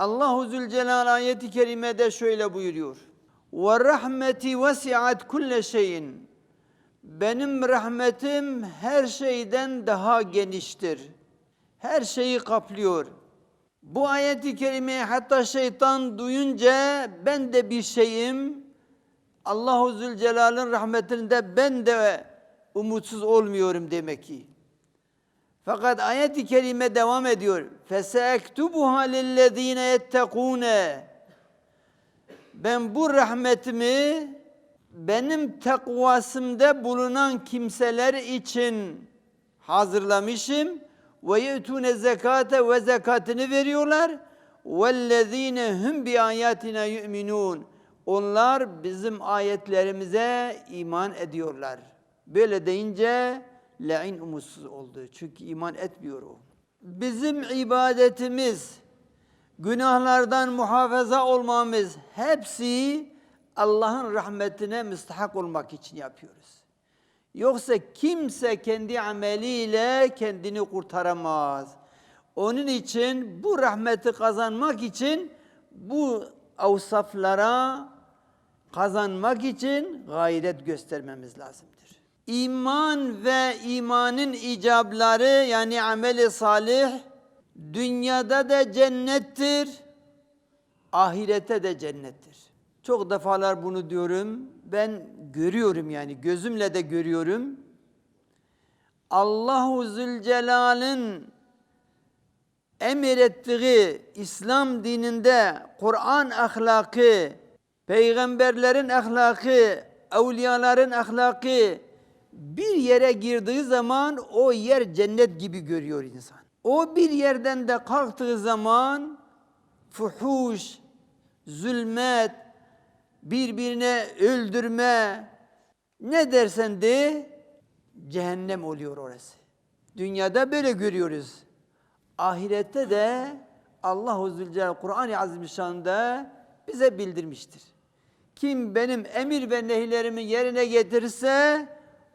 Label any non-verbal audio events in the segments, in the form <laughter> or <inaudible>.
Allahu Zülcelal ayeti kerimede şöyle buyuruyor. Ve rahmeti vesiat kulle şeyin. Benim rahmetim her şeyden daha geniştir. Her şeyi kaplıyor. Bu ayeti kerimeyi hatta şeytan duyunca ben de bir şeyim. Allahu Zülcelal'ın rahmetinde ben de umutsuz olmuyorum demek ki. Fakat ayet-i kerime devam ediyor. فَسَاكْتُبُهَا لِلَّذ۪ينَ يَتَّقُونَ Ben bu rahmetimi benim takvasımda bulunan kimseler için hazırlamışım. Ve yetune zekate ve zekatını veriyorlar. Vellezine hum bi ayatina yu'minun. Onlar bizim ayetlerimize iman ediyorlar. Böyle deyince le'in umutsuz oldu. Çünkü iman etmiyor o. Bizim ibadetimiz, günahlardan muhafaza olmamız hepsi Allah'ın rahmetine müstahak olmak için yapıyoruz. Yoksa kimse kendi ameliyle kendini kurtaramaz. Onun için bu rahmeti kazanmak için bu avsaflara kazanmak için gayret göstermemiz lazımdır. İman ve imanın icabları yani ameli salih dünyada da cennettir, ahirete de cennettir. Çok defalar bunu diyorum. Ben görüyorum yani gözümle de görüyorum. Allahu Zülcelal'ın emrettiği İslam dininde Kur'an ahlakı, peygamberlerin ahlakı, evliyaların ahlakı bir yere girdiği zaman o yer cennet gibi görüyor insan. O bir yerden de kalktığı zaman fuhuş, zulmet, birbirine öldürme, ne dersen de cehennem oluyor orası. Dünyada böyle görüyoruz. Ahirette de Allahu Zülcelal Kur'an-ı Azimüşşan'da bize bildirmiştir. Kim benim emir ve nehirlerimi yerine getirirse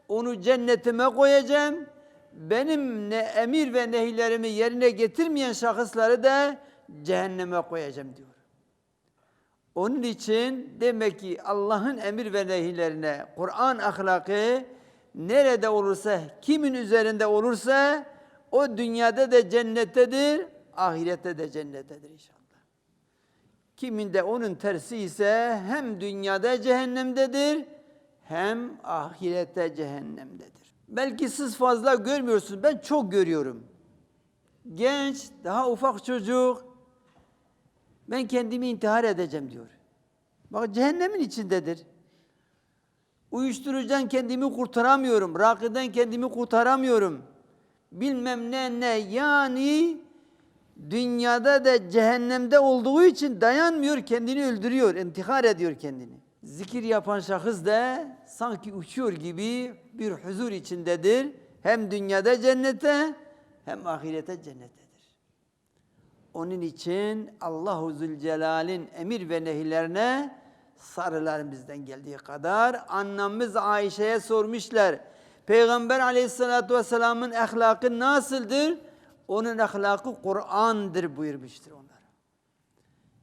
onu cennetime koyacağım. Benim ne emir ve nehirlerimi yerine getirmeyen şahısları da cehenneme koyacağım diyor. Onun için demek ki Allah'ın emir ve nehirlerine, Kur'an ahlakı nerede olursa, kimin üzerinde olursa o dünyada da cennettedir, ahirette de cennettedir inşallah. Kimin de onun tersi ise hem dünyada cehennemdedir hem ahirette cehennemdedir. Belki siz fazla görmüyorsunuz, ben çok görüyorum. Genç, daha ufak çocuk, ben kendimi intihar edeceğim diyor. Bak cehennemin içindedir. Uyuşturucudan kendimi kurtaramıyorum. Rakıdan kendimi kurtaramıyorum. Bilmem ne ne yani dünyada da cehennemde olduğu için dayanmıyor, kendini öldürüyor, intihar ediyor kendini. Zikir yapan şahıs da sanki uçuyor gibi bir huzur içindedir. Hem dünyada cennete hem ahirete cennettedir. Onun için Allahu Zülcelal'in emir ve nehirlerine sarılar geldiği kadar annemiz Ayşe'ye sormuşlar. Peygamber aleyhissalatü vesselamın ahlakı nasıldır? Onun ahlakı Kur'an'dır buyurmuştur onlar.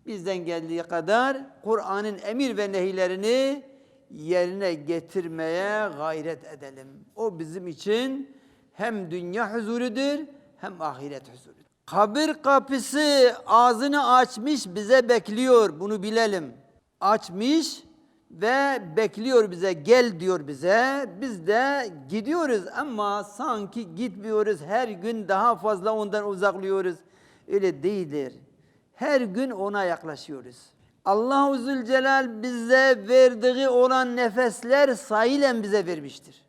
Bizden geldiği kadar Kur'an'ın emir ve nehirlerini yerine getirmeye gayret edelim. O bizim için hem dünya huzurudur hem ahiret huzurudur. Kabir kapısı ağzını açmış bize bekliyor. Bunu bilelim. Açmış ve bekliyor bize. Gel diyor bize. Biz de gidiyoruz ama sanki gitmiyoruz. Her gün daha fazla ondan uzaklıyoruz. Öyle değildir. Her gün ona yaklaşıyoruz. Allahu Zülcelal bize verdiği olan nefesler sayılen bize vermiştir.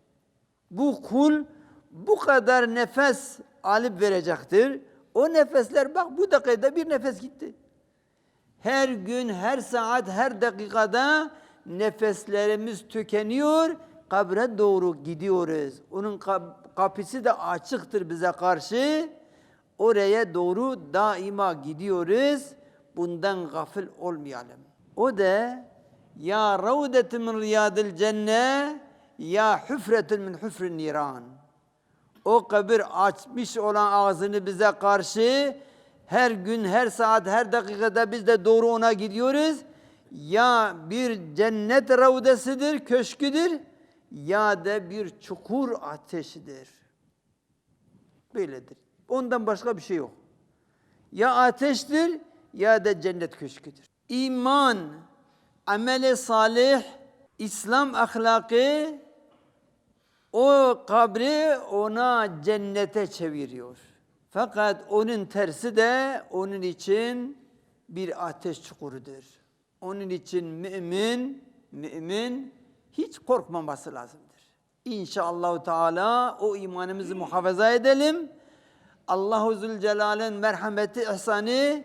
Bu kul bu kadar nefes alıp verecektir. O nefesler bak bu dakikada bir nefes gitti. Her gün, her saat, her dakikada nefeslerimiz tükeniyor, kabre doğru gidiyoruz. Onun kap- kapısı da açıktır bize karşı. Oraya doğru daima gidiyoruz. Bundan gafil olmayalım. O da ya ravdetun min riyadil cenne ya hüfretun min hüfrin niran. O kabir açmış olan ağzını bize karşı her gün, her saat, her dakikada biz de doğru ona gidiyoruz. Ya bir cennet ravdesidir, köşküdür ya da bir çukur ateşidir. Böyledir. Ondan başka bir şey yok. Ya ateştir ya da cennet köşküdür. İman, ameli salih, İslam ahlakı o kabri ona cennete çeviriyor. Fakat onun tersi de onun için bir ateş çukurudur. Onun için mümin, mümin hiç korkmaması lazımdır. İnşallah Teala o imanımızı muhafaza edelim. Allahu Zülcelal'in merhameti, ihsanı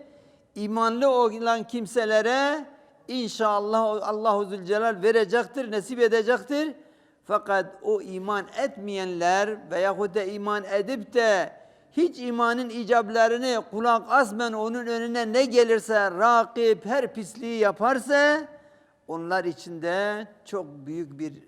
imanlı olan kimselere inşallah Allahu Zülcelal verecektir, nasip edecektir. Fakat o iman etmeyenler veyahut da iman edip de hiç imanın icablarını kulak asmen onun önüne ne gelirse rakip her pisliği yaparsa onlar içinde çok büyük bir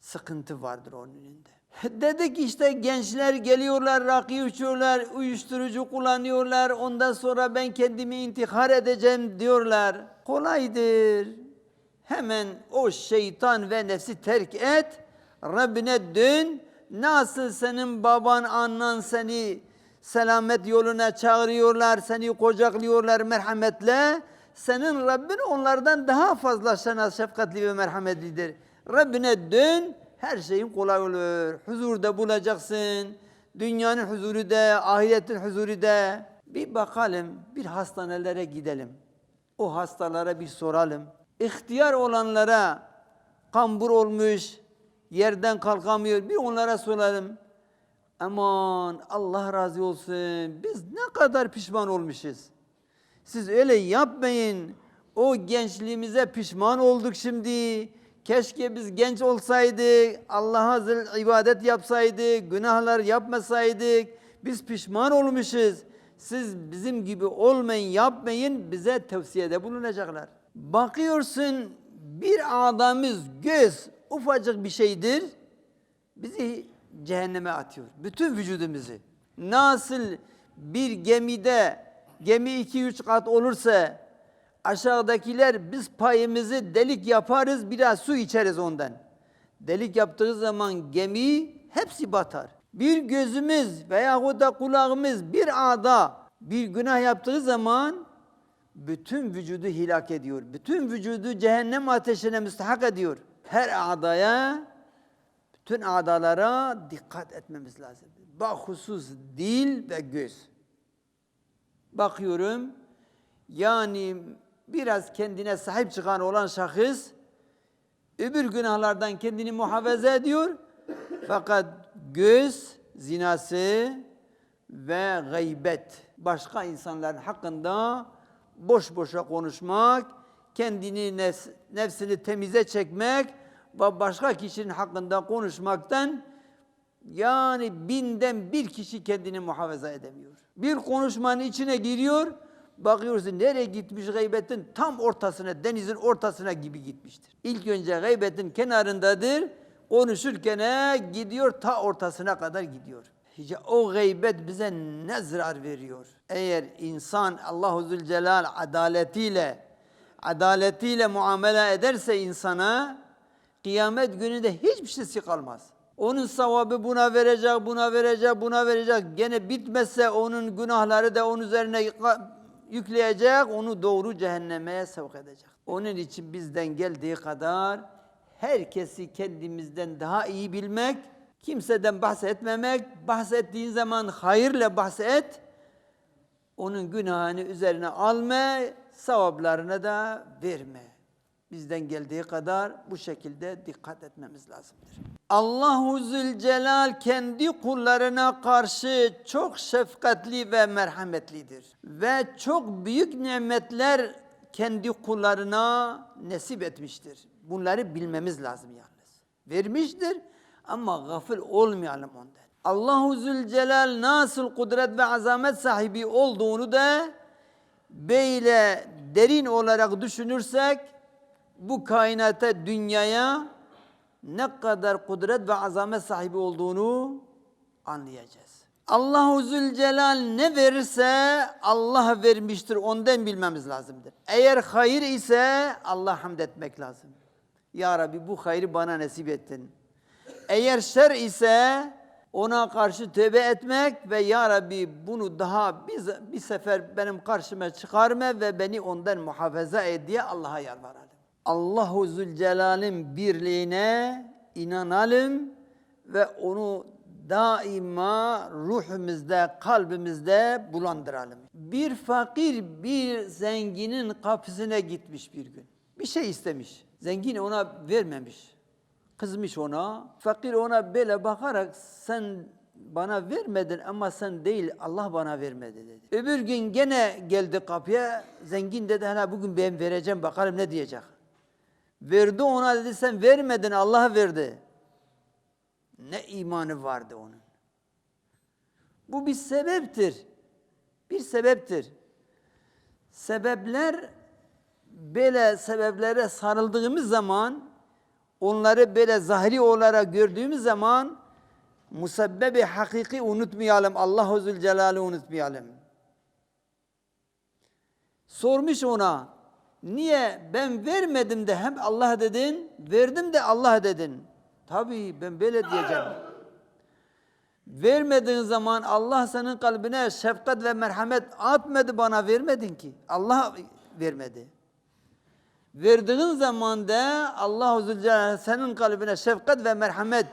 sıkıntı vardır onun önünde. Dedik işte gençler geliyorlar, rakı içiyorlar, uyuşturucu kullanıyorlar. Ondan sonra ben kendimi intihar edeceğim diyorlar. Kolaydır. Hemen o şeytan ve nefsi terk et. Rabbine dön. Nasıl senin baban, annen seni selamet yoluna çağırıyorlar, seni kucaklıyorlar merhametle. Senin Rabbin onlardan daha fazla sana şefkatli ve merhametlidir. Rabbine dön, her şeyin kolay olur. Huzurda bulacaksın. Dünyanın huzuru da, ahiretin huzuru da. Bir bakalım, bir hastanelere gidelim. O hastalara bir soralım. İhtiyar olanlara kambur olmuş, yerden kalkamıyor. Bir onlara soralım. Aman Allah razı olsun. Biz ne kadar pişman olmuşuz. Siz öyle yapmayın. O gençliğimize pişman olduk şimdi. Keşke biz genç olsaydık, Allah'a ibadet yapsaydık, günahlar yapmasaydık. Biz pişman olmuşuz. Siz bizim gibi olmayın, yapmayın bize tavsiyede bulunacaklar. Bakıyorsun bir adamız göz ufacık bir şeydir. Bizi cehenneme atıyor. Bütün vücudumuzu. Nasıl bir gemide gemi iki üç kat olursa aşağıdakiler biz payımızı delik yaparız biraz su içeriz ondan. Delik yaptığı zaman gemi hepsi batar. Bir gözümüz veyahut da kulağımız bir ağda bir günah yaptığı zaman bütün vücudu hilak ediyor. Bütün vücudu cehennem ateşine müstahak ediyor. Her ağdaya bütün adalara dikkat etmemiz lazım. Bahusus dil ve göz. Bakıyorum yani biraz kendine sahip çıkan olan şahıs öbür günahlardan kendini muhafaza ediyor. Fakat göz zinası ve gıybet başka insanların hakkında boş boşa konuşmak, kendini nefs- nefsini temize çekmek ve başka kişinin hakkında konuşmaktan yani binden bir kişi kendini muhafaza edemiyor. Bir konuşmanın içine giriyor, bakıyorsun nereye gitmiş gıybetin tam ortasına, denizin ortasına gibi gitmiştir. İlk önce gıybetin kenarındadır, konuşurken gidiyor ta ortasına kadar gidiyor. Hiç o gıybet bize ne zarar veriyor? Eğer insan Allahu Zülcelal adaletiyle adaletiyle muamele ederse insana kıyamet gününde hiçbir şeysi kalmaz. Onun sevabı buna verecek, buna verecek, buna verecek. Gene bitmezse onun günahları da onun üzerine yükleyecek, onu doğru cehenneme sevk edecek. Onun için bizden geldiği kadar herkesi kendimizden daha iyi bilmek, kimseden bahsetmemek, bahsettiğin zaman hayırla bahset, onun günahını üzerine alma, sevaplarını da verme. Bizden geldiği kadar bu şekilde dikkat etmemiz lazımdır. Allahu Zülcelal kendi kullarına karşı çok şefkatli ve merhametlidir. Ve çok büyük nimetler kendi kullarına nasip etmiştir. Bunları bilmemiz lazım yalnız. Vermiştir ama gafil olmayalım ondan. Allahu Zülcelal nasıl kudret ve azamet sahibi olduğunu da böyle derin olarak düşünürsek bu kainata, dünyaya ne kadar kudret ve azamet sahibi olduğunu anlayacağız. Allahu Zülcelal ne verirse Allah vermiştir. Ondan bilmemiz lazımdır. Eğer hayır ise Allah hamd etmek lazım. Ya Rabbi bu hayrı bana nasip ettin. Eğer şer ise ona karşı tövbe etmek ve Ya Rabbi bunu daha bir, bir sefer benim karşıma çıkarma ve beni ondan muhafaza et diye Allah'a yalvaralım. Allahu Zülcelal'in birliğine inanalım ve onu daima ruhumuzda, kalbimizde bulandıralım. Bir fakir bir zenginin kapısına gitmiş bir gün. Bir şey istemiş. Zengin ona vermemiş. Kızmış ona. Fakir ona böyle bakarak sen bana vermedin ama sen değil Allah bana vermedi dedi. Öbür gün gene geldi kapıya. Zengin dedi hala bugün ben vereceğim bakalım ne diyecek. Verdi ona dedi sen vermedin Allah verdi. Ne imanı vardı onun. Bu bir sebeptir. Bir sebeptir. Sebepler böyle sebeplere sarıldığımız zaman onları böyle zahiri olarak gördüğümüz zaman musebbebi hakiki unutmayalım. Allahu Zülcelal'i unutmayalım. Sormuş ona niye ben vermedim de hem Allah dedin verdim de Allah dedin. Tabii ben böyle diyeceğim. Vermediğin zaman Allah senin kalbine şefkat ve merhamet atmadı bana vermedin ki. Allah vermedi. Verdiğin zaman da Allah Zülcelal senin kalbine şefkat ve merhamet,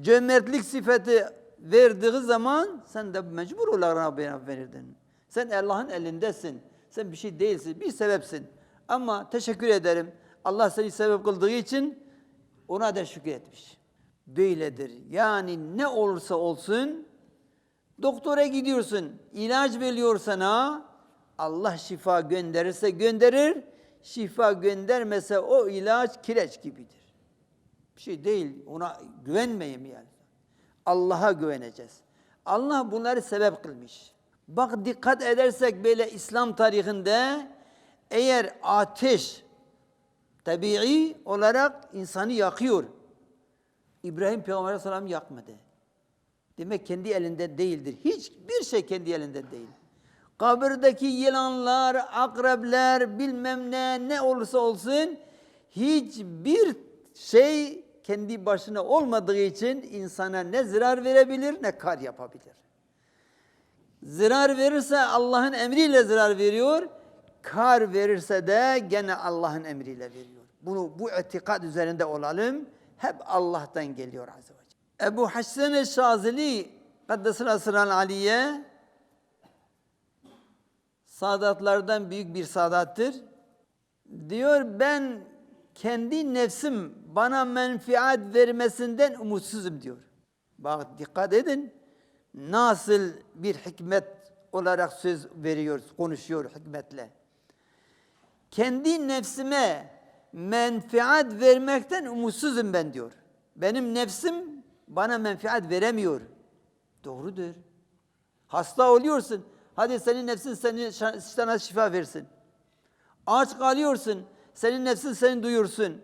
cömertlik sıfatı verdiği zaman sen de mecbur olarak verirdin. Sen Allah'ın elindesin. Sen bir şey değilsin, bir sebepsin. Ama teşekkür ederim. Allah seni sebep kıldığı için ona da şükür etmiş. Böyledir. Yani ne olursa olsun doktora gidiyorsun, ilaç veriyor sana. Allah şifa gönderirse gönderir. Şifa göndermese o ilaç kireç gibidir. Bir şey değil. Ona güvenmeyeyim yani. Allah'a güveneceğiz. Allah bunları sebep kılmış. Bak dikkat edersek böyle İslam tarihinde eğer ateş tabii olarak insanı yakıyor. İbrahim Peygamber Aleyhisselam yakmadı. Demek kendi elinde değildir. Hiçbir şey kendi elinde değil. Kabirdeki yılanlar, akrepler, bilmem ne, ne olursa olsun hiçbir şey kendi başına olmadığı için insana ne zarar verebilir ne kar yapabilir. Zarar verirse Allah'ın emriyle zarar veriyor. Kar verirse de gene Allah'ın emriyle veriyor. Bunu bu itikad üzerinde olalım. Hep Allah'tan geliyor azze ve celle. Ebu Hasan Şazili Kaddesine Sıran Aliye Sadatlardan büyük bir sadattır. Diyor ben kendi nefsim bana menfiat vermesinden umutsuzum diyor. Bak dikkat edin. Nasıl bir hikmet olarak söz veriyor, konuşuyor hikmetle. Kendi nefsime menfiat vermekten umutsuzum ben diyor. Benim nefsim bana menfiat veremiyor. Doğrudur. Hasta oluyorsun. Hadi senin nefsin seni sana şifa versin. Aç kalıyorsun. Senin nefsin seni duyursun.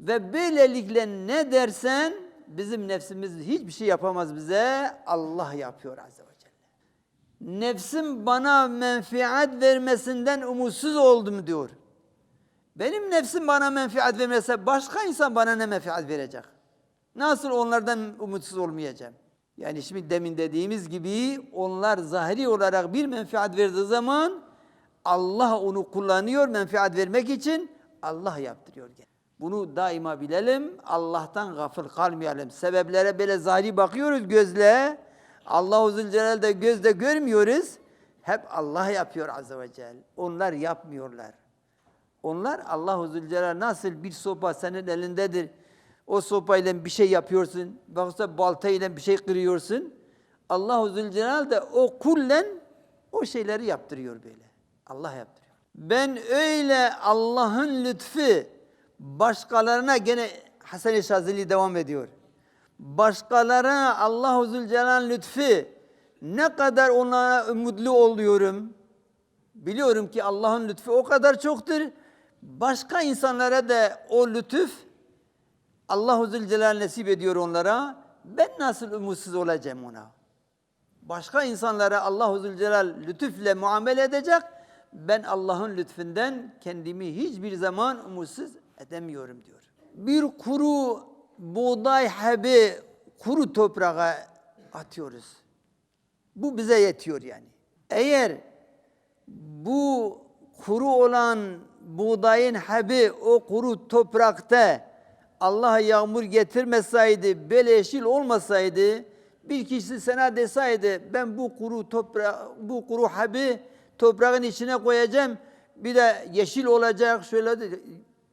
Ve böylelikle ne dersen bizim nefsimiz hiçbir şey yapamaz bize. Allah yapıyor Azze ve. Nefsim bana menfiat vermesinden umutsuz oldum diyor. Benim nefsim bana menfiat vermese başka insan bana ne menfiat verecek? Nasıl onlardan umutsuz olmayacağım? Yani şimdi demin dediğimiz gibi onlar zahiri olarak bir menfaat verdiği zaman Allah onu kullanıyor menfaat vermek için Allah yaptırıyor. Bunu daima bilelim. Allah'tan gafıl kalmayalım. Sebeplere böyle zahiri bakıyoruz gözle. Allah-u Zülcelal'de gözle görmüyoruz. Hep Allah yapıyor Azze ve Celle. Onlar yapmıyorlar. Onlar Allah-u Zülcelal nasıl bir sopa senin elindedir. O sopayla bir şey yapıyorsun. Baksa baltayla bir şey kırıyorsun. Allahu Zülcelal de o kullen o şeyleri yaptırıyor böyle. Allah yaptırıyor. Ben öyle Allah'ın lütfu başkalarına gene Hasan-ı Şazili devam ediyor. Başkalarına Allahu Zülcelal lütfu ne kadar ona umutlu oluyorum. Biliyorum ki Allah'ın lütfu o kadar çoktur. Başka insanlara da o lütuf Allahu Zülcelal nasip ediyor onlara. ben nasıl umutsuz olacağım ona? Başka insanlara Allahu Zülcelal lütufle muamele edecek. Ben Allah'ın lütfünden kendimi hiçbir zaman umutsuz edemiyorum diyor. Bir kuru buğday hebi kuru toprağa atıyoruz. Bu bize yetiyor yani. Eğer bu kuru olan buğdayın hebi o kuru toprakta Allah yağmur getirmeseydi, böyle yeşil olmasaydı, bir kişi sana deseydi ben bu kuru topra bu kuru hebi toprağın içine koyacağım, bir de yeşil olacak şöyle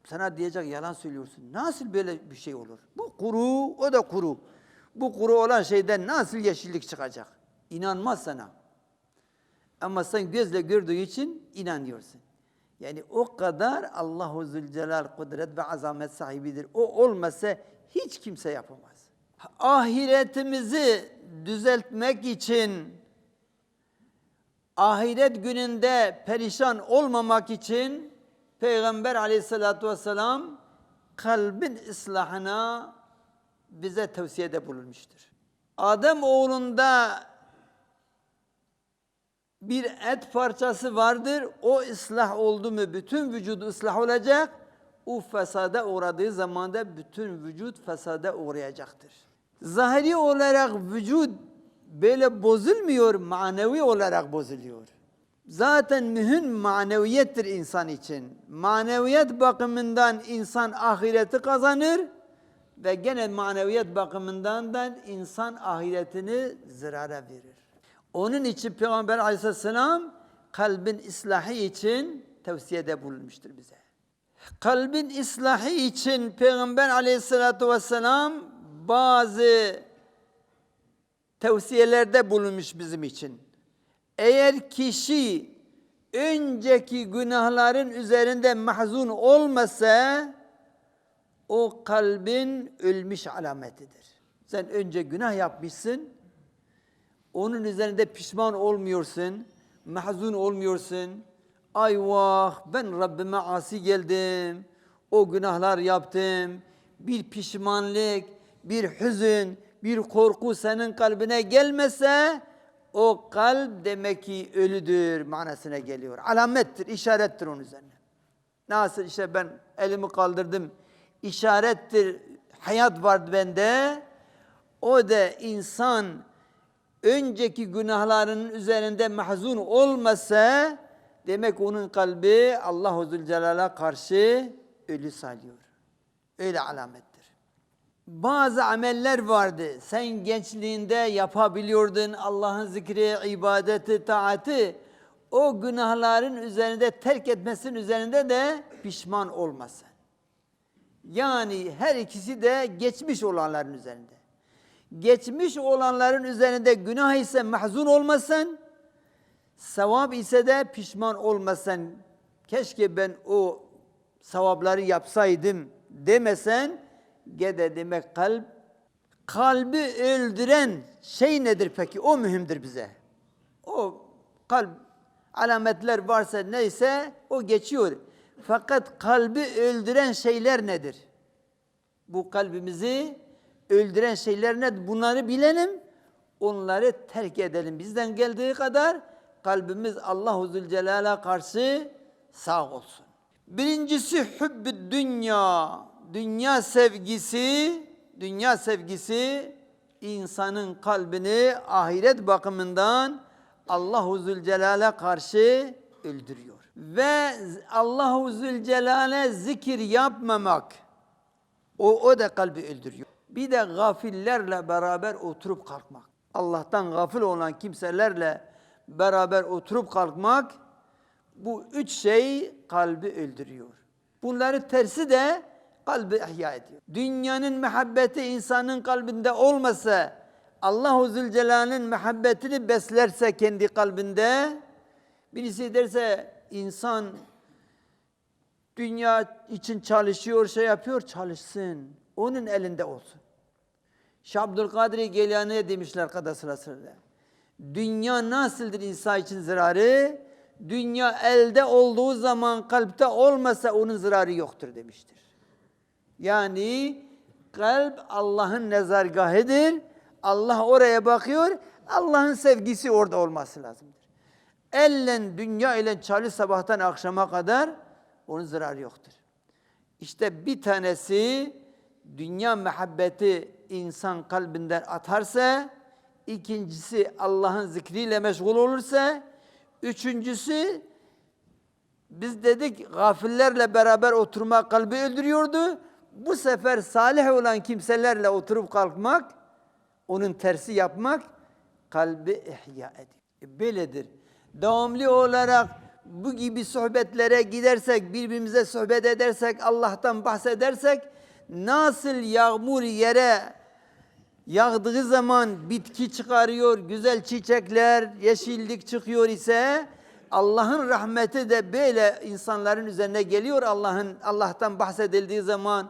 sana diyecek yalan söylüyorsun. Nasıl böyle bir şey olur? Bu kuru, o da kuru. Bu kuru olan şeyden nasıl yeşillik çıkacak? İnanmaz sana. Ama sen gözle gördüğü için inanıyorsun. Yani o kadar Allahu Zülcelal kudret ve azamet sahibidir. O olmasa hiç kimse yapamaz. Ahiretimizi düzeltmek için ahiret gününde perişan olmamak için Peygamber aleyhissalatü vesselam kalbin ıslahına bize tavsiyede bulunmuştur. Adem oğlunda bir et parçası vardır. O ıslah oldu mu bütün vücudu ıslah olacak. O fesada uğradığı zaman da bütün vücut fesada uğrayacaktır. Zahiri olarak vücut böyle bozulmuyor, manevi olarak bozuluyor. Zaten mühim maneviyettir insan için. Maneviyet bakımından insan ahireti kazanır ve gene maneviyet bakımından da insan ahiretini zirara verir. Onun için Peygamber aleyhisselam kalbin ıslahı için tavsiyede bulunmuştur bize. Kalbin ıslahı için Peygamber aleyhissalatu vesselam bazı tavsiyelerde bulunmuş bizim için. Eğer kişi önceki günahların üzerinde mahzun olmasa o kalbin ölmüş alametidir. Sen önce günah yapmışsın, onun üzerinde pişman olmuyorsun, mahzun olmuyorsun. Ay vah ben Rabbime asi geldim, o günahlar yaptım. Bir pişmanlık, bir hüzün, bir korku senin kalbine gelmese o kalp demek ki ölüdür manasına geliyor. Alamettir, işarettir onun üzerine. Nasıl işte ben elimi kaldırdım, işarettir, hayat var bende. O da insan önceki günahlarının üzerinde mahzun olmasa demek onun kalbi Allahu Zülcelal'a karşı ölü salıyor. Öyle alamettir. Bazı ameller vardı. Sen gençliğinde yapabiliyordun Allah'ın zikri, ibadeti, taati. O günahların üzerinde terk etmesin üzerinde de pişman olmasın. Yani her ikisi de geçmiş olanların üzerinde geçmiş olanların üzerinde günah ise mahzun olmasın, sevap ise de pişman olmasın. Keşke ben o sevapları yapsaydım demesen, gede demek kalp, kalbi öldüren şey nedir peki? O mühimdir bize. O kalp alametler varsa neyse o geçiyor. Fakat kalbi öldüren şeyler nedir? Bu kalbimizi öldüren şeyler ne? Bunları bilelim, onları terk edelim. Bizden geldiği kadar kalbimiz Allahu Zülcelal'a karşı sağ olsun. Birincisi hübbü dünya. Dünya sevgisi, dünya sevgisi insanın kalbini ahiret bakımından Allahu Zülcelal'e karşı öldürüyor. Ve Allahu Zülcelal'e zikir yapmamak o, o da kalbi öldürüyor. Bir de gafillerle beraber oturup kalkmak. Allah'tan gafil olan kimselerle beraber oturup kalkmak bu üç şey kalbi öldürüyor. Bunları tersi de kalbi ihya ediyor. Dünyanın muhabbeti insanın kalbinde olmasa Allahu Zülcelal'in muhabbetini beslerse kendi kalbinde birisi derse insan dünya için çalışıyor, şey yapıyor, çalışsın. Onun elinde olsun. Şeyh Abdülkadir Geylani'ye demişler kada sırasında. Dünya nasıldır insan için zararı? Dünya elde olduğu zaman kalpte olmasa onun zararı yoktur demiştir. Yani kalp Allah'ın nezargahıdır. Allah oraya bakıyor. Allah'ın sevgisi orada olması lazımdır. Ellen dünya ile çalı sabahtan akşama kadar onun zararı yoktur. İşte bir tanesi dünya muhabbeti insan kalbinden atarsa, ikincisi Allah'ın zikriyle meşgul olursa, üçüncüsü biz dedik gafillerle beraber oturmak kalbi öldürüyordu. Bu sefer salih olan kimselerle oturup kalkmak, onun tersi yapmak kalbi ihya ediyor. E, Böyledir. Devamlı olarak bu gibi sohbetlere gidersek, birbirimize sohbet edersek, Allah'tan bahsedersek, nasıl yağmur yere yağdığı zaman bitki çıkarıyor, güzel çiçekler, yeşillik çıkıyor ise Allah'ın rahmeti de böyle insanların üzerine geliyor. Allah'ın Allah'tan bahsedildiği zaman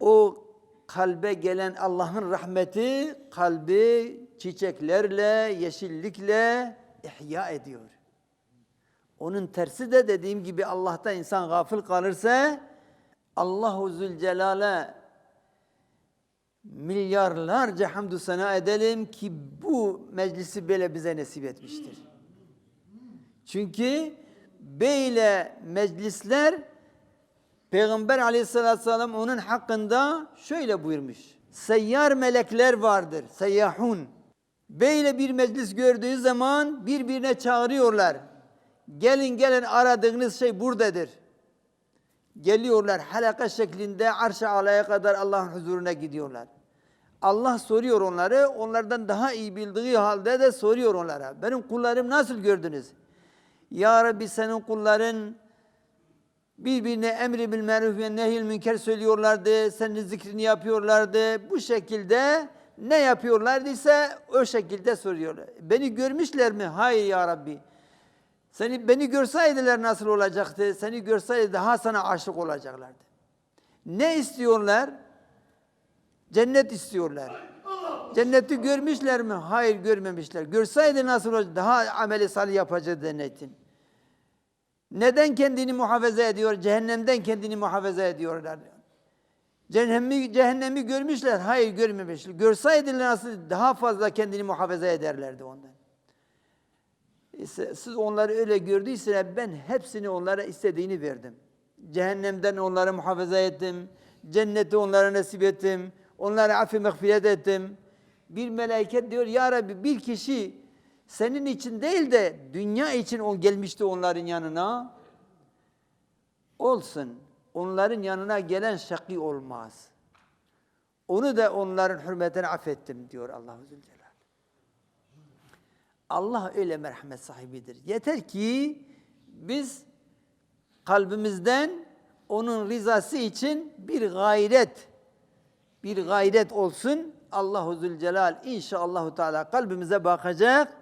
o kalbe gelen Allah'ın rahmeti kalbi çiçeklerle, yeşillikle ihya ediyor. Onun tersi de dediğim gibi Allah'ta insan gafil kalırsa Allahu Zülcelal'e milyarlarca hamdü sena edelim ki bu meclisi böyle bize nasip etmiştir. Çünkü böyle meclisler Peygamber aleyhissalatü vesselam onun hakkında şöyle buyurmuş. Seyyar melekler vardır, seyyahun. Böyle bir meclis gördüğü zaman birbirine çağırıyorlar. Gelin gelin aradığınız şey buradadır. Geliyorlar halaka şeklinde arş-ı alaya kadar Allah'ın huzuruna gidiyorlar. Allah soruyor onları, onlardan daha iyi bildiği halde de soruyor onlara. Benim kullarım nasıl gördünüz? Ya Rabbi senin kulların birbirine emri bil maruf ve nehil münker söylüyorlardı. Senin zikrini yapıyorlardı. Bu şekilde ne yapıyorlardıysa o şekilde soruyorlar. Beni görmüşler mi? Hayır ya Rabbi. Seni beni görseydiler nasıl olacaktı? Seni görseydi daha sana aşık olacaklardı. Ne istiyorlar? Cennet istiyorlar. Cenneti görmüşler mi? Hayır görmemişler. Görseydi nasıl olacak? Daha ameli salih yapacak cennetin. Neden kendini muhafaza ediyor? Cehennemden kendini muhafaza ediyorlar. Cehennemi, cehennemi görmüşler. Hayır görmemişler. Görseydiler nasıl daha fazla kendini muhafaza ederlerdi ondan. İşte siz onları öyle gördüyseniz ben hepsini onlara istediğini verdim. Cehennemden onları muhafaza ettim. Cenneti onlara nasip ettim. Onlara affi mağfiret ettim. Bir meleket diyor ya Rabbi bir kişi senin için değil de dünya için on gelmişti onların yanına. Olsun. Onların yanına gelen şakî olmaz. Onu da onların hürmetine affettim diyor Allahu Zülcelal. Allah öyle merhamet sahibidir. Yeter ki biz kalbimizden onun rızası için bir gayret bir gayret olsun. Allahu Zülcelal inşallah Teala kalbimize bakacak.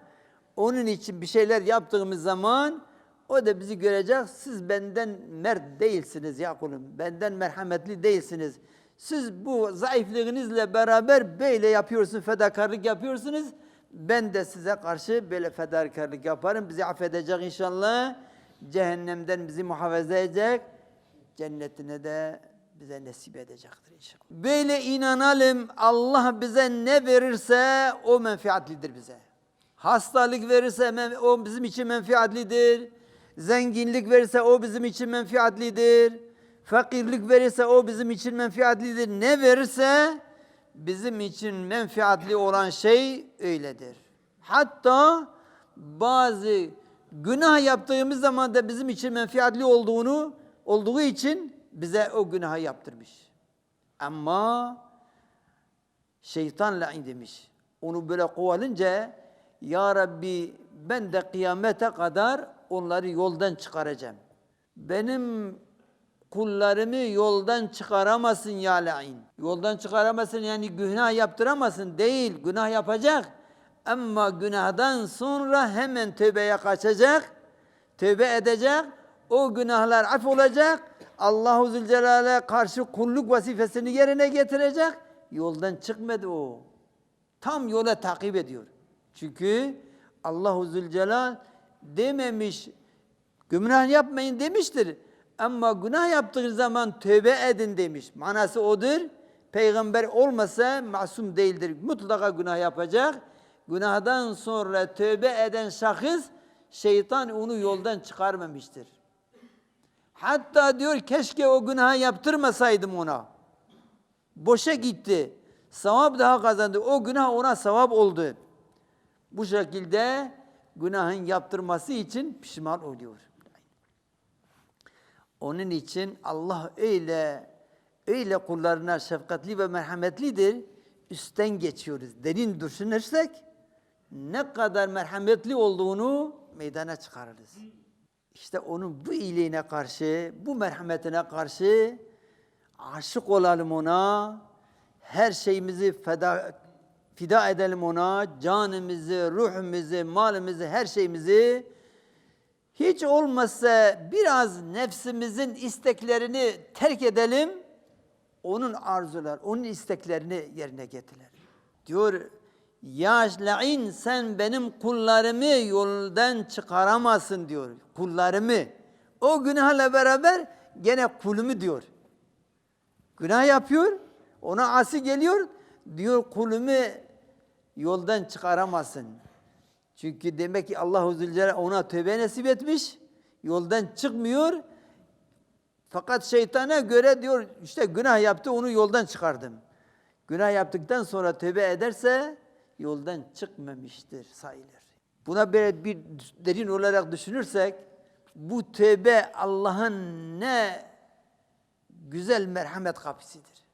Onun için bir şeyler yaptığımız zaman o da bizi görecek. Siz benden mert değilsiniz ya kulum. Benden merhametli değilsiniz. Siz bu zayıflığınızla beraber böyle yapıyorsunuz, fedakarlık yapıyorsunuz. Ben de size karşı böyle fedakarlık yaparım. Bizi affedecek inşallah. Cehennemden bizi muhafaza edecek. Cennetine de bize nasip edecektir inşallah. Böyle inanalım Allah bize ne verirse o menfaatlidir bize. Hastalık verirse o bizim için menfaatlidir. Zenginlik verirse o bizim için menfaatlidir. Fakirlik verirse o bizim için menfaatlidir. Ne verirse bizim için menfaatli olan şey öyledir. Hatta bazı günah yaptığımız zaman da bizim için menfaatli olduğunu olduğu için bize o günahı yaptırmış. Ama şeytan lain demiş. Onu böyle kovalınca Ya Rabbi ben de kıyamete kadar onları yoldan çıkaracağım. Benim kullarımı yoldan çıkaramasın ya lain. Yoldan çıkaramasın yani günah yaptıramasın değil. Günah yapacak. Ama günahdan sonra hemen tövbeye kaçacak. Tövbe edecek. O günahlar af olacak. Allahu Zülcelal'e karşı kulluk vazifesini yerine getirecek. Yoldan çıkmadı o. Tam yola takip ediyor. Çünkü Allahu Zülcelal dememiş, günah yapmayın demiştir. Ama günah yaptığı zaman tövbe edin demiş. Manası odur. peygamber olmasa masum değildir. Mutlaka günah yapacak. Günahdan sonra tövbe eden şahıs şeytan onu yoldan çıkarmamıştır. Hatta diyor keşke o günahı yaptırmasaydım ona. Boşa gitti. Sevap daha kazandı. O günah ona sevap oldu. Bu şekilde günahın yaptırması için pişman oluyor. Onun için Allah öyle öyle kullarına şefkatli ve merhametlidir. Üstten geçiyoruz. Derin düşünürsek ne kadar merhametli olduğunu meydana çıkarırız. İşte onun bu iyiliğine karşı, bu merhametine karşı aşık olalım ona. Her şeyimizi feda, fida edelim ona. Canımızı, ruhumuzu, malımızı, her şeyimizi hiç olmazsa biraz nefsimizin isteklerini terk edelim. Onun arzular, onun isteklerini yerine getirelim. Diyor ya la'in sen benim kullarımı yoldan çıkaramazsın diyor. Kullarımı. O günahla beraber gene kulumu diyor. Günah yapıyor. Ona asi geliyor. Diyor kulumu yoldan çıkaramazsın. Çünkü demek ki Allah Zülcelal ona tövbe nasip etmiş. Yoldan çıkmıyor. Fakat şeytana göre diyor işte günah yaptı onu yoldan çıkardım. Günah yaptıktan sonra tövbe ederse yoldan çıkmamıştır sayılır. Buna böyle bir derin olarak düşünürsek bu tövbe Allah'ın ne güzel merhamet kapısıdır.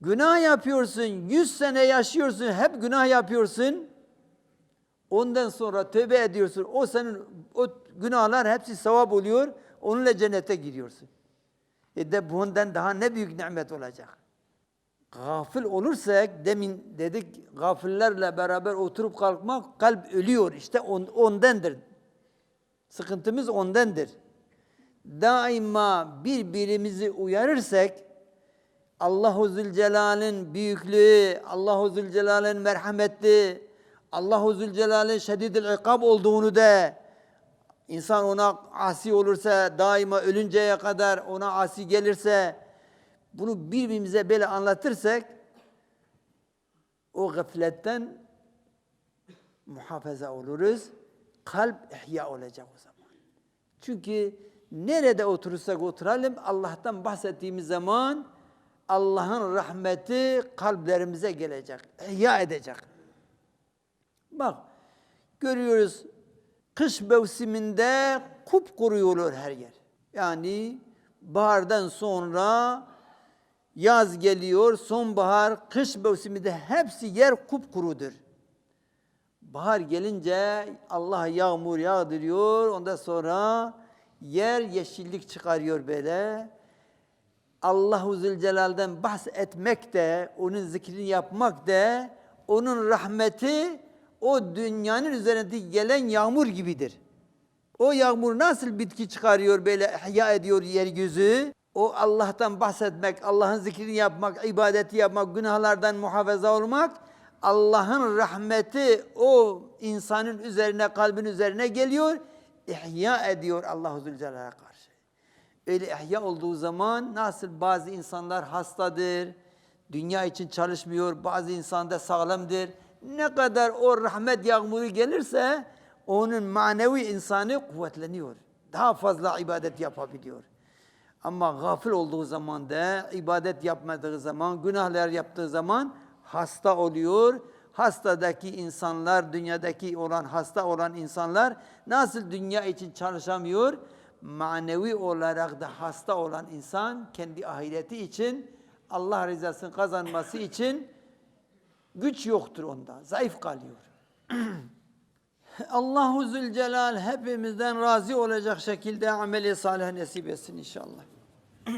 Günah yapıyorsun, yüz sene yaşıyorsun, hep günah yapıyorsun. Ondan sonra tövbe ediyorsun. O senin o günahlar hepsi sevap oluyor. Onunla cennete giriyorsun. E de bundan daha ne büyük nimet olacak. Gafil olursak demin dedik gafillerle beraber oturup kalkmak kalp ölüyor. İşte on, ondandır. Sıkıntımız ondandır. Daima birbirimizi uyarırsak Allahu Zülcelal'in büyüklüğü, Allahu Zülcelal'in merhametli, Allahu Zülcelal'in şedidil ikab olduğunu da insan ona asi olursa daima ölünceye kadar ona asi gelirse bunu birbirimize böyle anlatırsak o gafletten muhafaza oluruz. Kalp ihya olacak o zaman. Çünkü nerede oturursak oturalım Allah'tan bahsettiğimiz zaman Allah'ın rahmeti kalplerimize gelecek. İhya edecek. Bak görüyoruz kış mevsiminde kupkuru olur her yer. Yani bahardan sonra yaz geliyor, sonbahar, kış mevsiminde hepsi yer kupkurudur. Bahar gelince Allah yağmur yağdırıyor, ondan sonra yer yeşillik çıkarıyor böyle. Allahu Zülcelal'den bahsetmek de, onun zikrini yapmak da, onun rahmeti o dünyanın üzerinde gelen yağmur gibidir. O yağmur nasıl bitki çıkarıyor böyle ihya ediyor yeryüzü. O Allah'tan bahsetmek, Allah'ın zikrini yapmak, ibadeti yapmak, günahlardan muhafaza olmak, Allah'ın rahmeti o insanın üzerine, kalbin üzerine geliyor, ihya ediyor Allahu Zülcelal'e karşı. Öyle ihya olduğu zaman nasıl bazı insanlar hastadır, dünya için çalışmıyor, bazı insan da sağlamdır. Ne kadar o rahmet yağmuru gelirse onun manevi insanı kuvvetleniyor. Daha fazla ibadet yapabiliyor. Ama gafil olduğu zaman da ibadet yapmadığı zaman, günahlar yaptığı zaman hasta oluyor. Hastadaki insanlar, dünyadaki olan hasta olan insanlar nasıl dünya için çalışamıyor? Manevi olarak da hasta olan insan kendi ahireti için, Allah rızasını kazanması için güç yoktur onda. Zayıf kalıyor. <clears throat> Allahu Zülcelal hepimizden razı olacak şekilde ameli salih nasip etsin inşallah.